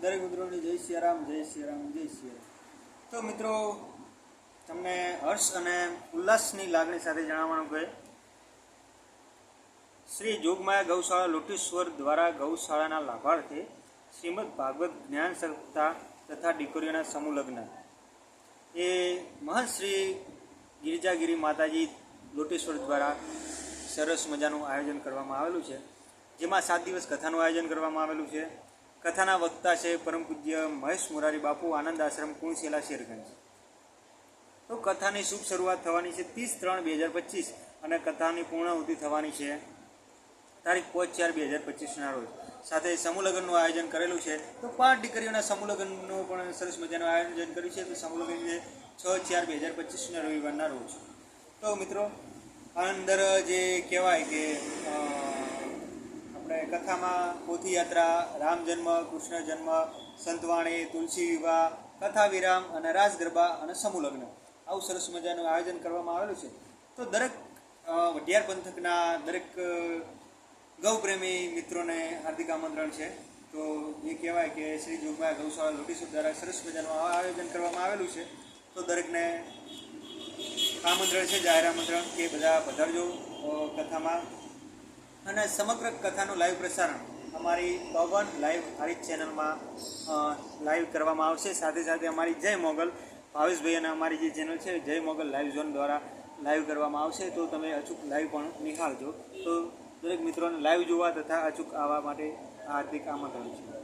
દરેક મિત્રોને જય સિયારામ જય સિયારામ જય સિયારામ. તો મિત્રો, તમને હર્ષ અને ઉલ્લાસની લાગણી સાથે જણાવવાનું કે શ્રી જોગમાયા ગૌશાળા લોટેશ્વર દ્વારા ગૌશાળાના લાભાર્થે શ્રીમદ ભાગવત જ્ઞાન સપ્તાહ તથા દીકરીઓના સમૂહ લગ્ન. એ મહંત શ્રી ગિરિજાગીરી માતાજી લોટેશ્વર દ્વારા સરસ મજાનું આયોજન કરવામાં આવેલું છે. જેમાં સાત દિવસ કથાનું આયોજન કરવામાં આવેલું છે. કથાના વક્તા છે, પરમ પૂજ્ય મહેશ મુરારી બાપુ, આનંદ આશ્રમ કુણશીલા શેરગંજ. તો કથાની શુભ શરૂઆત થવાની છે ત્રીસ ત્રણ બે હજાર પચીસ અને કથાની પૂર્ણાહુતિ થવાની છે તારીખ પાંચ ચાર બે હજાર પચીસના રોજ. સાથે સમૂહ આયોજન કરેલું છે. તો પાંચ દીકરીઓના સમૂહ પણ સરસ મજાનું આયોજન કર્યું છે. તો સમૂહ છે છ ચાર બે હજાર પચીસના રવિવારના રોજ. તો મિત્રો, અંદર જે કહેવાય કે કથામાં પોથીયાત્રા, રામ જન્મ, કૃષ્ણ જન્મ, સંતવાણી, તુલસી વિવાહ કથા વિરામ અને રાસ ગરબા અને સમૂહ લગ્ન આવું સરસ મજાનું આયોજન કરવામાં આવેલું છે. તો દરેક વઢિયાર પંથકના દરેક ગૌપ્રેમી મિત્રોને હાર્દિક આમંત્રણ છે. તો એ કહેવાય કે શ્રી જોગમાયા ગૌશાળા લોટીસુર દ્વારા સરસ મજાનું આયોજન કરવામાં આવેલું છે. તો દરેકને આમંત્રણ છે, જાહેર આમંત્રણ કે બધા પધારજો કથામાં. અને સમગ્ર કથાનું લાઈવ પ્રસારણ અમારી પવન લાઈવ હારી ચેનલમાં લાઈવ કરવામાં આવશે. સાથે સાથે અમારી જય મોગલ, ભાવેશભાઈ અને અમારી જે ચેનલ છે, જય મોગલ લાઈવ ઝોન દ્વારા લાઈવ કરવામાં આવશે. તો તમે અચૂક લાઈવ પણ નિહાળજો. તો દરેક મિત્રોને લાઈવ જોવા તથા અચૂક આવવા માટે હાર્દિક આમંત્રણ છે.